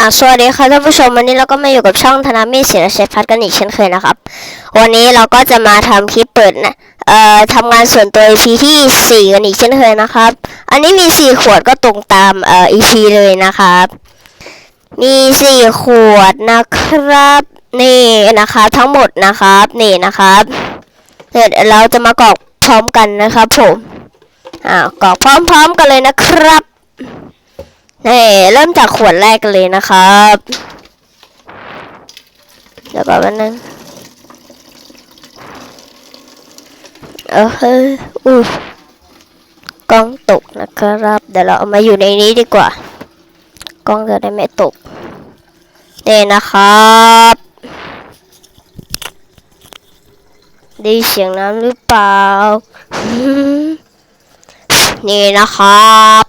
อ่าสวัสดีค่ะท่านผู้ชมวันนี้เราก็มาอยู่กับช่องธนามิตรศิลเชฟพัฒกันอีกเช่นเคยนะครับ วันนี้เราก็จะมาทำคลิปเปิดนะเอ่อทำงานส่วนตัว EP ที่สี่กันอีกเช่นเคยนะครับ อันนี้มีสี่ขวดก็ตรงตามเอ่อ EP เลยนะครับ มีสี่ขวดนะครับ นี่นะคะทั้งหมดนะครับนี่นะครับเดี๋ยวเราจะมากรอกพร้อมกันนะครับผมอ่ากรอกพร้อมๆกันเลยนะครับ นี่เริ่มจากขวดแรกกันเลยนะครับ เดี๋ยวก่อนแป๊บนึงเออเฮ้ยอุ้กล้องตกนะครับ เดี๋ยวเราเอามาอยู่ในนี้ดีกว่า กล้องจะได้ไม่ตกนี่นะครับได้เสียงน้ำหรือเปล่า นี่นะครับ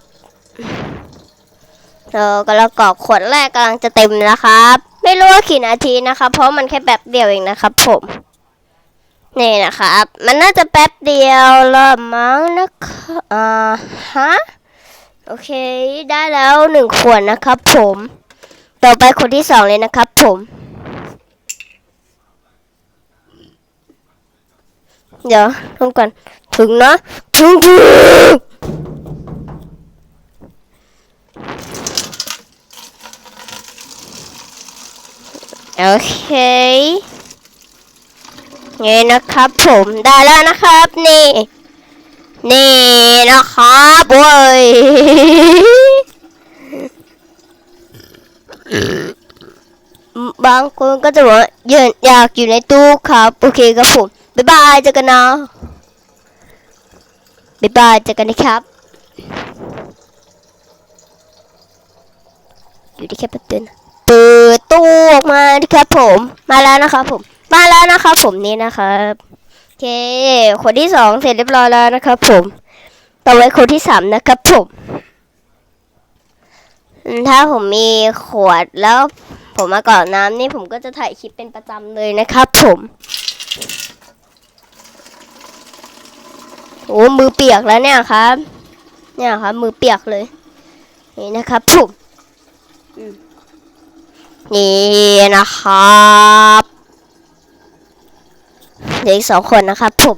เรากำลังกรอกขวดแรกกำลังจะเต็มนะครับ ไม่รู้ว่ากี่นาทีนะครับเพราะมันแค่แป๊บเดียวเองนะครับ ผมนี่นะครับ มันน่าจะแป๊บเดียวละมั้งนะครับอ่าฮะโอเค ได้แล้วหนึ่งขวดนะครับ ผม ต่อไปขวดที่สองเลยนะครับ ผม เดี๋ยวทำก่อนถึงนะถึงถึง โอเคนี่นะครับผมได้แล้วนะครับ นี่ นี่นะครับเว้ยบางคนก็จะบอกว่าอยากอยากอยู่ในตู้ครับ โอเคครับผม บ๊ายบายเจอกันนะบ๊ายบายเจอกันนะครับ อยู่ที่แค่แป๊บเดียวนะ ตูออกมาครับผมมาแล้วนะครับผมมาแล้วนะครับผมนี่นะครับโอเคคนที่สองเสร็จเรียบร้อยแล้วนะครับผมต่อไปคนที่สามนะครับผมถ้าผมมีขวดแล้วผมมากรอกน้ำนี่ผมก็จะถ่ายคลิปเป็นประจำเลยนะครับผมโอ้มือเปียกแล้วเนี่ยครับ เนี่ยครับ มือเปียกเลย นี่นะครับผม นี่นะครับเหลืออีกสองคนนะครับผม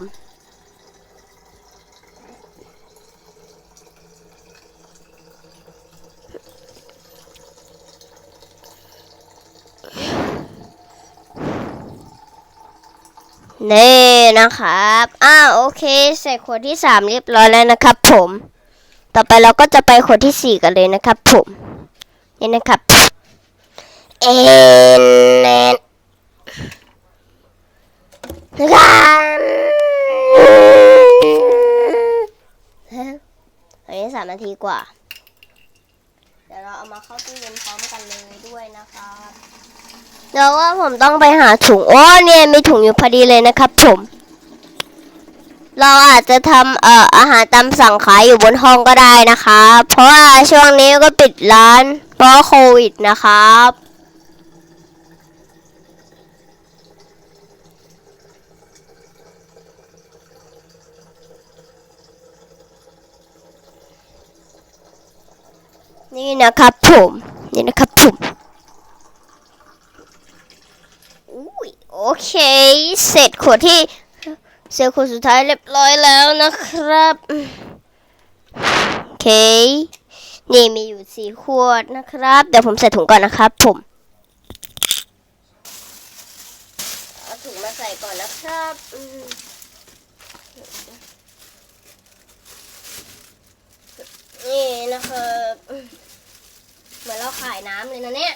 นี่นะครับ อ้าโอเค ใส่ขวดที่สามเรียบร้อยแล้วนะครับผม ต่อไปเราก็จะไปขวดที่สี่กันเลยนะครับผม นี่นะครับ เอเอ็นกันอันนี้สามนาทีกว่า เดี๋ยวเราเอามาเข้าตู้เย็นพร้อมกันเลยด้วยนะครับเดี๋ยวว่าผมต้องไปหาถุงโอ้เนี่ยมีถุงอยู่พอดีเลยนะครับผม เราอาจจะทำเอ่ออาหารตามสั่งขายอยู่บนห้องก็ได้นะคะ เพราะว่าช่วงนี้ก็ปิดร้านเพราะโควิดนะครับ นี่นะครับผมนี่นะครับผมอุ้ยโอเค เสร็จขวดที่เสร็จขวดสุดท้ายเรียบร้อยแล้วนะครับโอเค นี่มีอยู่สี่ขวดนะครับ เดี๋ยวผมใส่ถุงก่อนนะครับผมเอาถุงมาใส่ก่อนนะครับนี่นะครับ ขายน้ำเลยนะเนี่ย